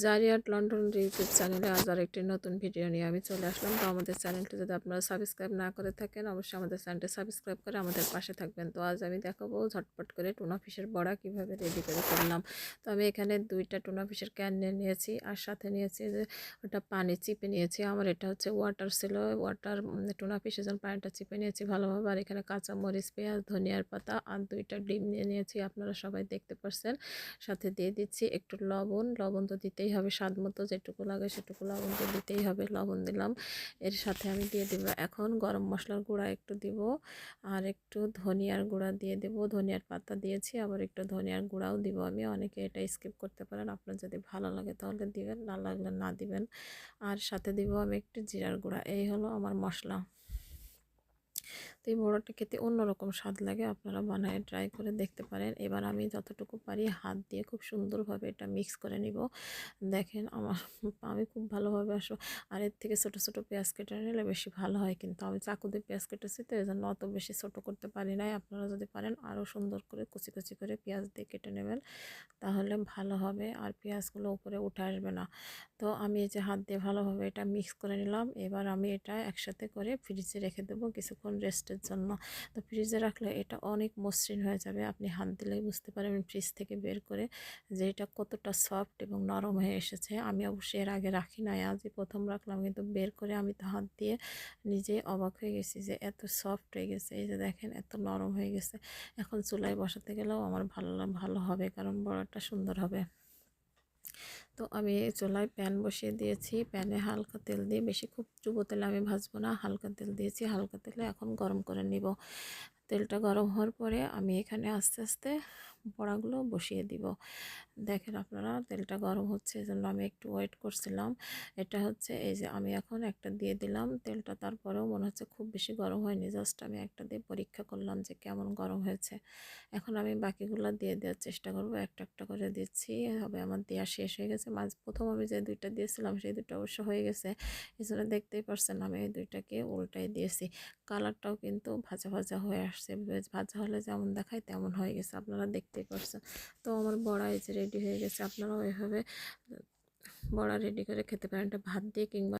জারিয়াট London YouTube চ্যানেলে আজ আর একটি নতুন ভিডিও নিয়ে আমি চলে আসলাম। তো আমাদের চ্যানেলটি যদি আপনারা সাবস্ক্রাইব না করে থাকেন, অবশ্যই আমাদের চ্যানেলটি সাবস্ক্রাইব করে আমাদের পাশে থাকবেন। তো আজ আমি দেখাবো ঝটপট করে টুনা ফিশের বড়া কীভাবে রেডি করে করলাম। তো আমি এখানে দুইটা টুনা ফিশের ক্যান নিয়ে নিয়েছি আর সাথে নিয়েছি যে ওটা পানি চিপে নিয়েছি। আমার এটা হচ্ছে ওয়াটার ছিল ওয়াটার টুনা ফিশের জন্য পানিটা চিপে নিয়েছি ভালোভাবে, আর এখানে কাঁচা মরিচ পেঁয়াজ, ধনিয়ার পাতা আর দুইটা ডিম নিয়ে নিয়েছি। আপনারা সবাই দেখতে পাচ্ছেন সাথে দিয়ে দিচ্ছি একটু লবণ। লবণ তো দিতেই হবে স্বাদ মতো, যেটুকু লাগে সেটুকু লবণ তো দিতেই হবে। লবণ দিলাম, এর সাথে আমি দিয়ে দিব এখন গরম মশলার গুঁড়া একটু দিব, আর একটু ধনিয়ার গুঁড়া দিয়ে দেব। ধনিয়ার পাতা দিয়েছি, আবার একটু ধনিয়ার গুঁড়াও দিব আমি। অনেকে এটা স্কিপ করতে পারেন, আপনার যদি ভালো লাগে তাহলে দিবেন, না লাগলে না দিবেন। আর সাথে দিব আমি একটু জিরার গুঁড়া, এই হলো আমার মশলা। তো এই বড়াটা খেতে অন্যরকম স্বাদ লাগে। আপনারা বানায় ট্রাই করে দেখতে পারেন। এবার আমি যতটুকু পারি হাত দিয়ে খুব সুন্দরভাবে এটা মিক্স করে নিব। দেখেন আমার আমি খুব ভালোভাবে আসো আর এর থেকে ছোটো ছোটো পেঁয়াজ কেটে নিলে বেশি ভালো হয় কিন্তু। আমি চাকু দিয়ে পেঁয়াজ কেটেছি তো এই জন্য অত বেশি ছোটো করতে পারি নাই। আপনারা যদি পারেন আরও সুন্দর করে কুচি কুচি করে পেঁয়াজ দিয়ে কেটে নেবেন, তাহলে ভালো হবে আর পেঁয়াজগুলো উপরে উঠে আসবে না। তো আমি এই যে হাত দিয়ে ভালোভাবে এটা মিক্স করে নিলাম। এবার আমি এটা একসাথে করে ফ্রিজে রেখে দেবো। কিছুক্ষণ রেস্টের জন্য। তো ফ্রিজে রাখলে এটা অনেক মসৃণ হয়ে যাবে। আপনি হাত দিলেই বুঝতে পারবেন ফ্রিজ থেকে বের করে যে এটা কতটা সফট এবং নরম হয়ে এসেছে। আমি অবশ্যই এর আগে রাখি নাই, আজই প্রথম রাখলাম, কিন্তু বের করে আমি তো হাত দিয়ে নিজে অবাক হয়ে গেছি যে এত সফট হয়ে গেছে, এই যে দেখেন এত নরম হয়ে গেছে। এখন চুলায় বসাতে গেলেও আমার ভালো ভালো হবে, কারণ বড়াটা সুন্দর হবে। তো আমি চুলায় প্যান বসিয়ে দিয়েছি। প্যানে হালকা তেল দিয়ে বেশি খুব চুবো তেলে আমি ভাজবো না। হালকা তেল দিয়েছি। হালকা তেলে এখন গরম করে নিব। তেলটা গরম হওয়ার পরে আমি এখানে আস্তে আস্তে বড়াগুলো বসিয়ে দিব। দেখেন আপনারা, তেলটা গরম হচ্ছে এই জন্য আমি একটু ওয়েট করছিলাম। এটা হচ্ছে, এই যে আমি এখন একটা দিয়ে দিলাম, তেলটা তারপরেও মনে হচ্ছে খুব বেশি গরম হয়নি জাস্ট আমি একটা দিয়ে পরীক্ষা করলাম যে কেমন গরম হয়েছে। এখন আমি বাকিগুলো দিয়ে দেওয়ার চেষ্টা করব, একটা একটা করে দিচ্ছি, হবে আমার দেওয়া শেষ হয়ে গেছে। মাঝ, প্রথম আমি যে দুইটা দিয়েছিলাম, সেই দুটো অবশ্য হয়ে গেছে। এই জন্য দেখতেই পারছেন আমি এই দুইটাকে উল্টাই দিয়েছি। কালারটাও কিন্তু ভাজা ভাজা হয়ে আসছে। ভাজা হলে যেমন দেখায় তেমন হয়ে গেছে, আপনারা দেখতেই পারছেন। তো আমার বড়া এই যে রেডি হয়ে গেছে, আপনারাও এভাবে বড়া রেডি করে খেতে পারেন। এটা ভাত দিয়ে কিংবা